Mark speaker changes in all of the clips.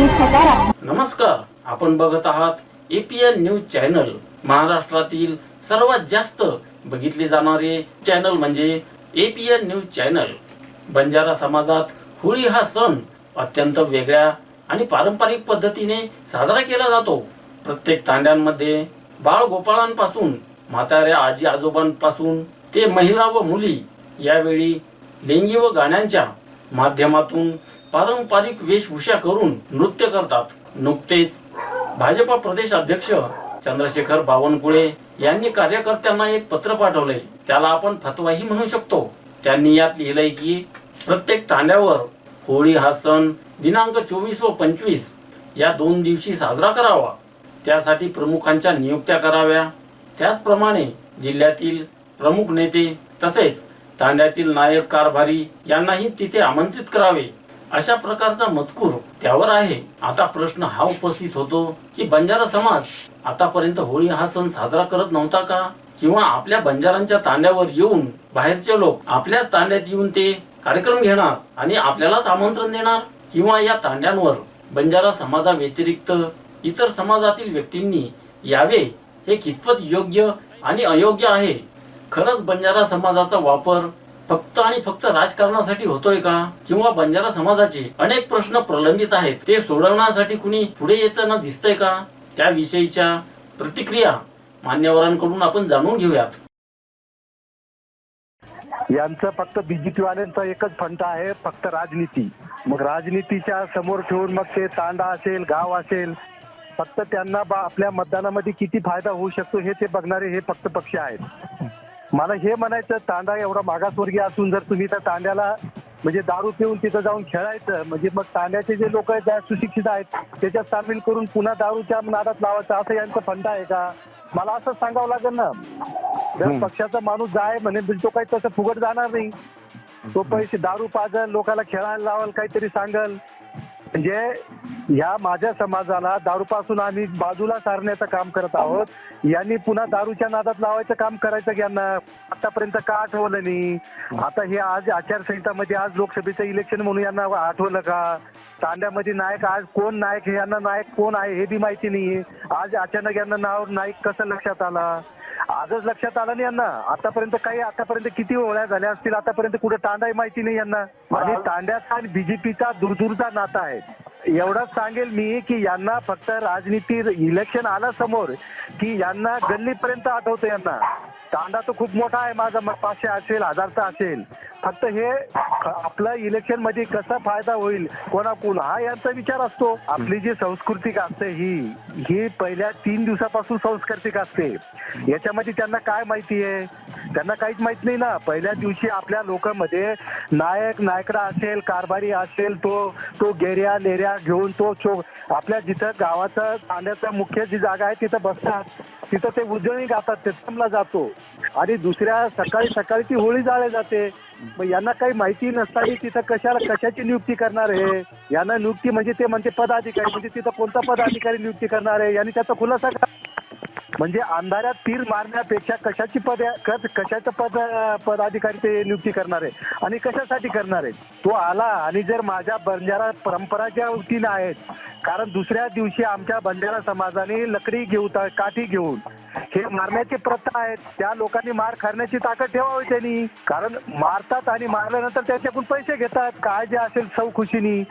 Speaker 1: आणि सकारात्मक
Speaker 2: नमस्कार आपण बघत आहात एपीएन न्यूज चॅनल महाराष्ट्रातील सर्वात जास्त बघितले जाणारे चॅनल म्हणजे एपीएन न्यूज चॅनल बंजारा समाजात होळी हा सण अत्यंत वेगळ्या आणि पारंपरिक पद्धतीने साजरा केला जातो. प्रत्येक तांड्यांमध्ये बाळ गोपाळांपासून म्हाताऱ्या आजी आजोबांपासून ते महिला व मुली यावेळी लेंगी व गाण्यांच्या माध्यमातून पारंपरिक वेशभूषा करून नृत्य करतात. नुकतेच भाजपा प्रदेश अध्यक्ष चंद्रशेखर बावनकुळे यांनी कार्यकर्त्यांना एक पत्र पाठवले. त्याला आपण फतवाही म्हणू शकतो. त्यांनी यात लिहिलंय की प्रत्येक तांड्यावर होळी हा सण दिनांक चोवीस व पंचवीस या दोन दिवशी साजरा करावा. त्यासाठी प्रमुखांच्या नियुक्त्या कराव्या. त्याचप्रमाणे जिल्ह्यातील प्रमुख नेते तसेच तांड्यातील नायक कारभारी यांनाही तिथे आमंत्रित करावे. अशा प्रकारचा मजकूर त्यावर आहे. आता प्रश्न हा उपस्थित होतो की बंजारा समाज आतापर्यंत होळी हा सण साजरा करत नव्हता का? किंवा आपल्या बंजारांच्या तांड्यावर येऊन बाहेरचे लोक आपल्याच तांड्यात येऊन ते कार्यक्रम घेणार आणि आपल्यालाच आमंत्रण देणार? किंवा या तांड्यांवर बंजारा समाजा व्यतिरिक्त इतर समाजातील व्यक्तींनी यावे हे कितपत योग्य आणि अयोग्य आहे? खरंच बंजारा समाजाचा वापर फक्त आणि फक्त राजकारणासाठी होतोय का? किंवा बंजारा समाजाचे अनेक प्रश्न प्रलंबित आहेत ते सोडवण्यासाठी कुणी पुढे येताना दिसतंय का? त्याविषयीच्या प्रतिक्रिया मान्यवरांकडून आपण जाणून घेऊयात.
Speaker 3: यांचं फक्त बीजेपी वाल्यांचा एकच फंटा आहे फक्त राजनीती. मग राजनीतीच्या समोर ठेवून मग ते तांडा असेल गाव असेल फक्त त्यांना आपल्या मतदानामध्ये किती फायदा होऊ शकतो हे ते बघणारे हे फक्त पक्ष आहेत. मला हे म्हणायचं तांडा एवढा मागासवर्गीय असून जर तुम्ही त्या तांड्याला म्हणजे दारू पिऊन तिथं जाऊन खेळायचं म्हणजे मग तांड्याचे जे लोक आहेत त्या सुशिक्षित आहेत त्याच्यात सामील करून पुन्हा दारूच्या नादात लावायचं असं यांचं फंडा आहे का? मला असं सांगावं लागेल ना. जर पक्षाचा माणूस जाय म्हणे तो काही तसं फुगट जाणार नाही. तो पैसे दारू पाजल लोकांना खेळायला लावल काहीतरी सांगल. म्हणजे या माझ्या समाजाला दारूपासून आम्ही बाजूला सारण्याचं काम करत आहोत. यांनी पुन्हा दारूच्या नादात लावायचं काम करायचं की यांना आतापर्यंत का आठवलं नाही? आता हे आज आचारसंहितामध्ये आज लोकसभेचं इलेक्शन म्हणून यांना आठवलं का? तांड्यामध्ये नायक आज कोण नायक? यांना नायक कोण आहे हे बी माहिती नाहीये. आज अचानक यांना नाव नायक कसं लक्षात आला? आजच लक्षात आलं नाही यांना. आतापर्यंत काही आतापर्यंत किती ओळ्या झाल्या असतील आतापर्यंत कुठे तांडाही माहिती नाही यांना. आणि तांड्याचा आणि बीजेपीचा दूरदूरचा नाता आहे. एवढंच सांगेल मी की यांना फक्त राजनीती इलेक्शन आलं समोर की यांना गल्लीपर्यंत आठवतं यांना. तांडा तो खूप मोठा आहे माझा मग पाचशे असेल हजारचा असेल. फक्त हे आपलं इलेक्शनमध्ये कसा फायदा होईल कोणाकोण हा यांचा विचार असतो. आपली जी सांस्कृतिक असते ही ही पहिल्या तीन दिवसापासून सांस्कृतिक असते. याच्यामध्ये त्यांना काय माहिती आहे? त्यांना काहीच माहीत नाही ना. पहिल्या दिवशी आपल्या लोकांमध्ये नायक नायकडा असेल कारभारी असेल तो तो गेऱ्या लेऱ्या घेऊन तो चो आपल्या जिथं गावाचा तांड्याचा मुख्य जी जागा आहे तिथं बसतात. तिथं ते उजळणी गातात ते जातो. आणि दुसऱ्या सकाळी सकाळी ती होळी जाळली जाते. मग यांना काही माहिती नसताना तिथं कशाला कशाची नियुक्ती करणार आहे? यांना नियुक्ती म्हणजे ते म्हणते पदाधिकारी म्हणजे तिथं कोणता पदाधिकारी नियुक्ती करणार आहे? यांनी त्याचा खुलासा करा. म्हणजे अंधारात तीर मारण्यापेक्षा कशाची पद कशाचं पद पदाधिकारी ते नियुक्ती करणार आहे? आणि कशासाठी करणार आहे? तो आला आणि जर माझ्या बंजारा परंपरा ज्या वतीनं आहेत कारण दुसऱ्या दिवशी आमच्या बंजारा समाजाने लकडी घेऊन काठी घेऊन हे मारण्याची प्रथा आहेत. त्या लोकांनी मार खाण्याची ताकद ठेवावी त्यांनी. कारण मारतात आणि मारल्यानंतर त्याच्याकडून पैसे घेतात. काय जे असेल सौखुशीनी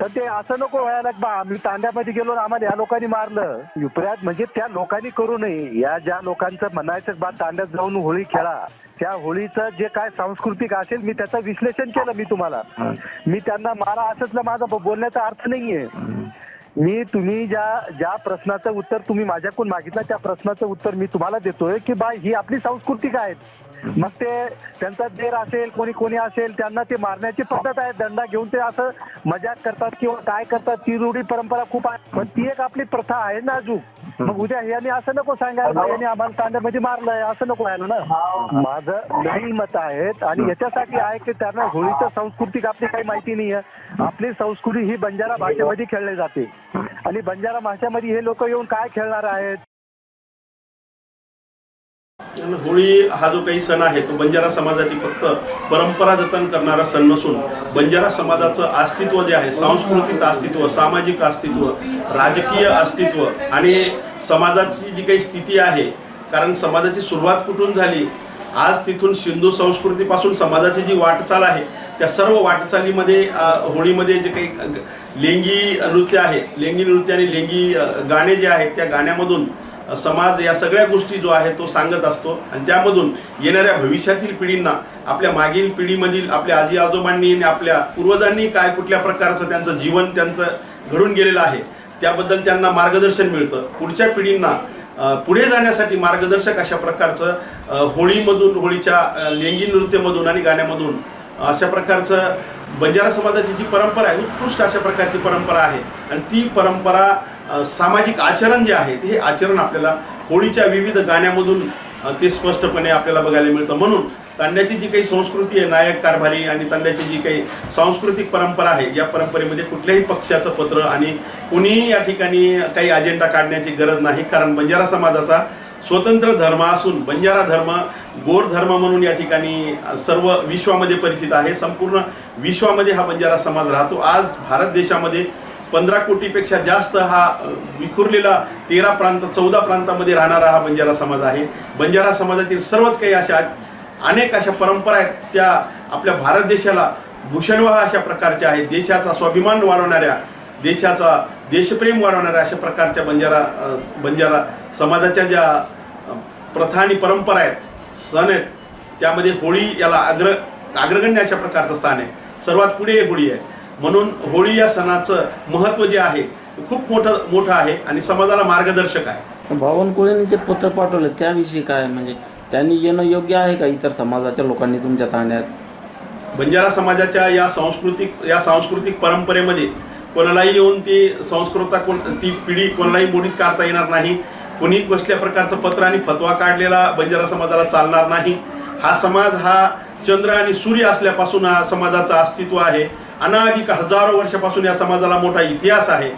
Speaker 3: तर ते असं नको व्हायला बा आम्ही तांड्यामध्ये गेलो आम्हाला या लोकांनी मारलं. युपऱ्यात म्हणजे त्या लोकांनी करू नये. या ज्या लोकांचं म्हणायचं बा तांड्यात जाऊन होळी खेळा. त्या होळीचं जे काय सांस्कृतिक असेल मी त्याचं विश्लेषण केलं मी तुम्हाला. मी त्यांना मारा असंच माझा बोलण्याचा अर्थ नाहीये. मी तुम्ही ज्या ज्या प्रश्नाचं उत्तर तुम्ही माझ्याकडून मागितलं त्या प्रश्नाचं उत्तर मी तुम्हाला देतोय की बा ही आपली सांस्कृतिक आहेत. मग ते त्यांचा देर असेल कोणी कोणी असेल त्यांना ते मारण्याची पद्धत आहे. दंडा घेऊन ते असं मजाक करतात किंवा काय करतात ती रूढी परंपरा खूप आहे. पण ती एक आपली प्रथा आहे ना अजून. मग उद्या यांनी असं नको सांगायला यांनी आम्हाला तांड्यामध्ये मारलंय असं नको व्हायला ना. माझं नवीन मत आहेत आणि याच्यासाठी आहे की त्यांना होळीचं सांस्कृतिक आपली काही माहिती नाही आहे आपली संस्कृती ही बंजारा भाषेमध्ये खेळली जाते. आणि बंजारा भाषेमध्ये हे लोक येऊन काय खेळणार आहेत?
Speaker 1: होळी हा जो काही सण आहे तो बंजारा समाजाची फक्त परंपरा जतन करणारा सण नसून बंजारा समाजाचं अस्तित्व जे आहे सांस्कृतिक अस्तित्व सामाजिक अस्तित्व राजकीय अस्तित्व आणि समाजाची जी काही स्थिती आहे कारण समाजाची सुरुवात कुठून झाली? आज तिथून सिंधू संस्कृतीपासून समाजाची जी वाटचाल आहे त्या सर्व वाटचालीमध्ये होळीमध्ये जे काही लेंगी नृत्य आहे लेंगी नृत्य आणि लेंगी गाणे जे आहेत त्या गाण्यामधून समाज या सगळ्या गोष्टी जो आहे तो सांगत असतो. आणि त्यामधून येणाऱ्या भविष्यातील पिढींना आपल्या मागील पिढीमधील आपल्या आजी आजोबांनी आणि आपल्या पूर्वजांनी काय कुठल्या प्रकारचं त्यांचं जीवन त्यांचं घडून गेलेलं आहे त्याबद्दल त्यांना मार्गदर्शन मिळतं. पुढच्या पिढींना पुढे जाण्यासाठी मार्गदर्शक अशा प्रकारचं होळीमधून होळीच्या लेंगी नृत्यमधून आणि गाण्यामधून अशा प्रकारचं बंजारा समाजाची जी परंपरा आहे उत्कृष्ट अशा प्रकारची परंपरा आहे. आणि ती परंपरा सामाजिक आचरण जे आहे ते हे आचरण आपल्याला होळीच्या विविध गाण्यामधून ते स्पष्टपणे आपल्याला बघायला मिळतं. म्हणून तांड्याची जी काही संस्कृती आहे नायक कारभारी आणि तांड्याची जी काही सांस्कृतिक परंपरा आहे या परंपरेमध्ये कुठल्याही पक्षाचं पत्र आणि कुणीही या ठिकाणी काही अजेंडा काढण्याची गरज नाही. कारण बंजारा समाजाचा स्वतंत्र धर्म असून बंजारा धर्म गोर धर्म म्हणून या ठिकाणी सर्व विश्वामध्ये परिचित आहे. संपूर्ण विश्वामध्ये हा बंजारा समाज राहतो. आज भारत देशामध्ये पंधरा कोटीपेक्षा जास्त हा विखुरलेला तेरा प्रांत चौदा प्रांतामध्ये राहणारा हा बंजारा समाज आहे. बंजारा समाजातील सर्वच काही अशा अनेक अशा परंपरा आहेत. त्या आपल्या भारत देशाला भूषणवाह अशा प्रकारच्या आहेत. देशाचा स्वाभिमान वाढवणाऱ्या देशाचा देशप्रेम वाढवणाऱ्या अशा प्रकारच्या बंजारा बंजारा समाजाच्या ज्या प्रथा आणि परंपरा आहेत सण आहेत त्यामध्ये होळी याला अग्र अग्रगण्य अशा प्रकारचं स्थान आहे. सर्वात पुढे होळी आहे. म्हणून होळी या सणाचं महत्त्व जे आहे खूप मोठं मोठं आहे आणि समाजाला मार्गदर्शक आहे.
Speaker 2: बावनकुळेने जे पत्र पाठवलं त्याविषयी काय म्हणजे त्यांनी येणं योग्य आहे का इतर समाजाच्या लोकांनी तुमच्या तांड्यात
Speaker 1: बंजारा समाजाच्या या सांस्कृतिक या सांस्कृतिक परंपरेमध्ये कोणालाही येऊन ती संस्कृता कोण ती पिढी कोणालाही मोडीत काढता येणार नाही. कोणी कसल्या प्रकारचं पत्र आणि फतवा काढलेला बंजारा समाजाला चालणार नाही. हा समाज हा चंद्र आणि सूर्य असल्यापासून हा समाजाचं अस्तित्व आहे. अनाधिक हजारो वर्षापासून या समाजाला मोठा इतिहास आहे.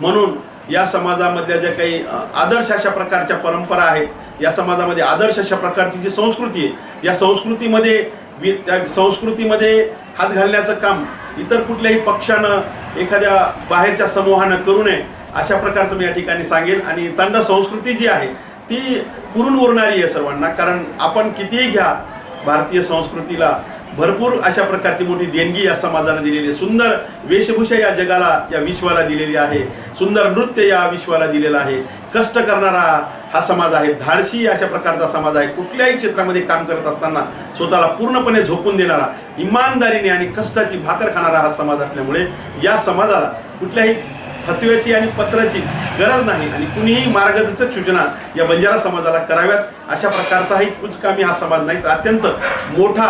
Speaker 1: म्हणून या समाजामधल्या ज्या काही आदर्श अशा प्रकारच्या परंपरा आहेत या समाजामध्ये आदर्श अशा प्रकारची जी संस्कृती आहे या संस्कृतीमध्ये वि- त्या संस्कृतीमध्ये हात घालण्याचं काम इतर कुठल्याही पक्षानं एखाद्या बाहेरच्या समूहानं करू नये अशा प्रकारचं मी या ठिकाणी सांगेन. आणि तांड संस्कृती जी आहे ती पुरून उरणारी आहे सर्वांना. कारण आपण कितीही घ्या भारतीय संस्कृतीला भरपूर अशा प्रकारची मोठी देणगी या समाजाला दिलेली आहे. सुंदर वेशभूषा या जगाला या विश्वाला दिलेली आहे. सुंदर नृत्य या विश्वाला दिलेलं आहे. कष्ट करणारा हा समाज आहे. धाडशी अशा प्रकारचा समाज आहे. कुठल्याही क्षेत्रामध्ये काम करत असताना स्वतःला पूर्णपणे झोकून देणारा इमानदारीने आणि कष्टाची भाकर खाणारा हा समाज असल्यामुळे या समाजाला कुठल्याही फतव्याची आणि पत्राची गरज नाही आणि कुणीही मार्गदर्शक सूचना या बंजारा समाजाला कराव्यात अशा प्रकारचाही कुचकामी हा समाज नाही तर अत्यंत मोठा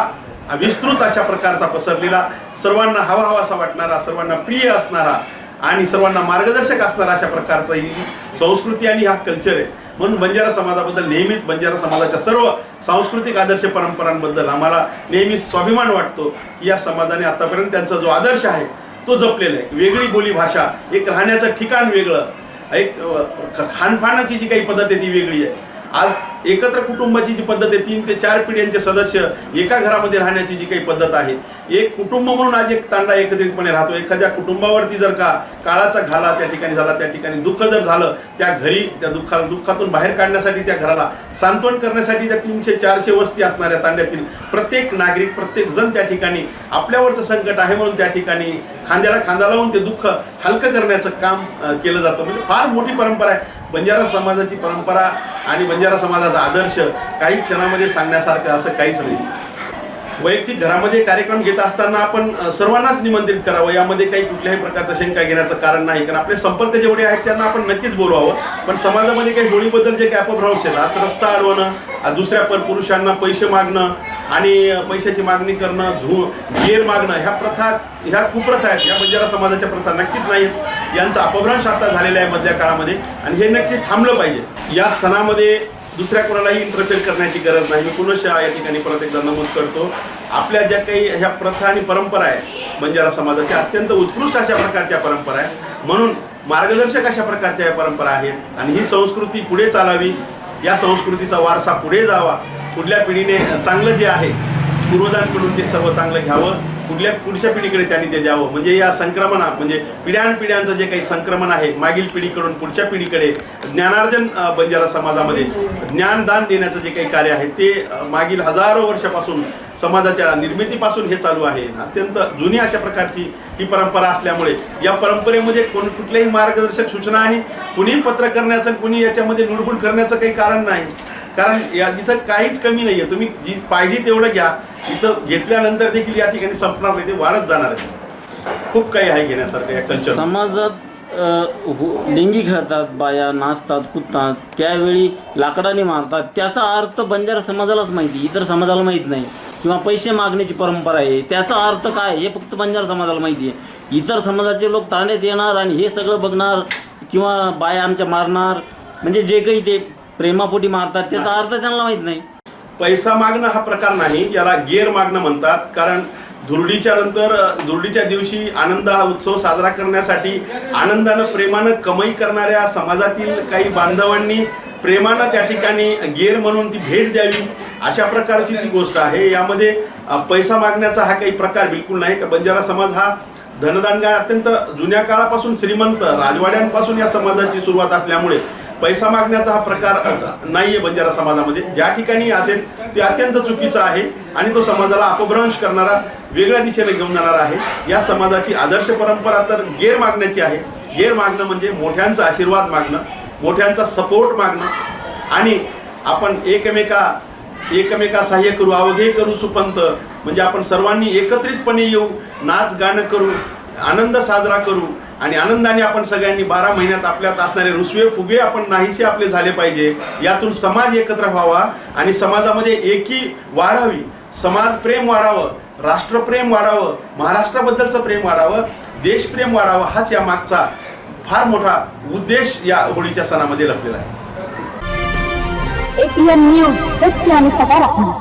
Speaker 1: विस्तृत अशा प्रकारचा पसरलेला सर्वांना हवा हवासा वाटणारा सर्वांना प्रिय असणारा आणि सर्वांना मार्गदर्शक असणारा अशा प्रकारचा ही संस्कृती आणि हा कल्चर आहे. म्हणून बंजारा समाजाबद्दल नेहमीच बंजारा समाजाच्या सर्व सांस्कृतिक आदर्श परंपरांबद्दल आम्हाला नेहमीच स्वाभिमान वाटतो की या समाजाने आतापर्यंत त्यांचा जो आदर्श आहे तो जपलेला आहे. वेगळी बोलीभाषा एक राहण्याचं ठिकाण वेगळं एक खानपानाची जी काही पद्धत आहे ती वेगळी आहे. आज एकत्र कुटुंबाची जी पद्धत आहे तीन ते चार पिढ्यांचे सदस्य एका घरामध्ये राहण्याची जी काही पद्धत आहे एक कुटुंब म्हणून आज एक तांडा एकत्रितपणे राहतो. एखाद्या कुटुंबावरती जर का काळाचा घाला त्या ठिकाणी झाला त्या ठिकाणी दुःख जर झालं त्या घरी त्या दुःखा दुःखातून बाहेर काढण्यासाठी त्या घराला सांत्वन करण्यासाठी त्या तीनशे चारशे वस्ती असणाऱ्या तांड्यातील प्रत्येक नागरिक प्रत्येक जण त्या ठिकाणी आपल्यावरचं संकट आहे म्हणून त्या ठिकाणी खांद्याला खांदा लावून ते दुःख हलकं करण्याचं काम केलं जातं. म्हणजे फार मोठी परंपरा आहे. बंजारा समाजाची परंपरा आणि बंजारा समाजाचा आदर्श काही क्षणामध्ये सांगण्यासारखं असं काहीच नाही. वैयक्तिक घरामध्ये कार्यक्रम घेत असताना आपण सर्वांनाच निमंत्रित करावं. यामध्ये काही कुठल्याही प्रकारचा शंका घेण्याचं कारण नाही. कारण आपले संपर्क जेवढे आहेत त्यांना आपण नक्कीच बोलवावं. पण समाजामध्ये काही होळीबद्दल जे काही अपभ्रंश आहेत आज रस्ता अडवणं आज दुसऱ्या पर पुरुषांना पैसे मागणं आणि पैशाची मागणी करणं धू गेर मागणं ह्या प्रथा ह्या कुप्रथा आहेत. ह्या बंजारा समाजाच्या प्रथा नक्कीच नाहीत. यांचा अपभ्रंश आता झालेला आहे मधल्या काळामध्ये. आणि हे नक्कीच थांबलं पाहिजे. या सणामध्ये दुसऱ्या कोणालाही इंटरफेअर करण्याची गरज नाही. मी पुनशा या ठिकाणी परत एकदा नमूद करतो. आपल्या ज्या काही ह्या प्रथा आणि परंपरा आहे बंजारा समाजाच्या अत्यंत उत्कृष्ट अशा प्रकारच्या परंपरा आहे म्हणून मार्गदर्शक अशा प्रकारच्या या परंपरा आहेत. आणि ही संस्कृती पुढे चालावी या संस्कृतीचा वारसा पुढे जावा. पुढल्या पिढीने चांगलं जे आहे पूर्वजांकडून ते सर्व चांगलं घ्यावं. पुढल्या पुढच्या पिढीकडे त्यांनी ते द्यावं म्हणजे या संक्रमणा म्हणजे पिढ्यानपिढ्यांचं जे काही संक्रमण आहे मागील पिढीकडून पुढच्या पिढीकडे ज्ञानार्जन बंजारा समाजामध्ये ज्ञानदान देण्याचं जे काही कार्य आहे ते मागील हजारो वर्षापासून समाजाच्या निर्मितीपासून हे चालू आहे. अत्यंत जुनी अशा प्रकारची ही परंपरा असल्यामुळे या परंपरेमध्ये कोण कुठल्याही मार्गदर्शक सूचना आणि कुणी पत्र करण्याचं कुणी याच्यामध्ये लुडबुड करण्याचं काही कारण नाही. कारण या इथं काहीच कमी नाही आहे तुम्ही जी पाहिजे तेवढं घ्या. इथं घेतल्यानंतर देखील या ठिकाणी संपणार नाही ते वाढत जाणार आहे. खूप काही आहे घेण्यासारखं या कल्चर
Speaker 2: समाजात हो- लिंगी खेळतात बाया नाचतात कुदतात त्यावेळी लाकडाने मारतात. त्याचा अर्थ बंजारा समाजालाच माहिती इतर समाजाला माहीत नाही. किंवा पैसे मागण्याची परंपरा आहे. त्याचा अर्थ काय? हे फक्त बंजारा समाजाला माहिती आहे. इतर समाजाचे लोक ताण्यात येणार आणि हे सगळं बघणार किंवा बाया आमच्या मारणार. म्हणजे जे काही ते प्रेमापोटी मारतात त्याचा अर्थ त्यांना माहीत नाही.
Speaker 1: पैसा मागणं हा प्रकार नाही याला गेर मागणं म्हणतात. कारण धुरडीच्या नंतर धुरडीच्या दिवशी आनंद हा उत्सव साजरा करण्यासाठी आनंदानं प्रेमानं कमाई करणाऱ्या समाजातील काही बांधवांनी प्रेमानं त्या ठिकाणी गेर म्हणून ती भेट द्यावी अशा प्रकारची ती गोष्ट आहे. यामध्ये पैसा मागण्याचा हा काही प्रकार बिलकुल नाही. का बंजारा समाज हा धनदानगा अत्यंत जुन्या काळापासून श्रीमंत राजवाड्यांपासून या समाजाची सुरुवात असल्यामुळे पैसा मागण्याचा हा प्रकार नाहीये बंजारा समाजामध्ये. ज्या ठिकाणी असेल ते अत्यंत चुकीचं आहे आणि तो समाजाला अपभ्रंश करणारा वेगळ्या दिशेने घेऊन जाणारा आहे. या समाजाची आदर्श परंपरा तर गैर मागण्याची आहे. गैर मागणं म्हणजे मोठ्यांचा आशीर्वाद मागणं मोठ्यांचा सपोर्ट मागणं आणि आपण एकमेका एकमेका सहाय्य करू अवघे करू सुपंत. म्हणजे आपण सर्वांनी एकत्रितपणे येऊ नाच गाणं करू आनंद साजरा करू आणि आनंदाने आपण सगळ्यांनी बारा महिन्यात आपल्यात असणारे रुसवे फुगे आपण नाहीसे आपले झाले पाहिजे. यातून समाज एकत्र व्हावा आणि समाजामध्ये एकी वाढावी. समाज प्रेम वाढावं राष्ट्रप्रेम वाढावं महाराष्ट्राबद्दलचं प्रेम वाढावं देशप्रेम वाढावं हाच या मागचा फार मोठा उद्देश या होळीच्या सणामध्ये लपलेला आहे.
Speaker 4: एपीएन न्यूज सत्य आणि सकारात्मक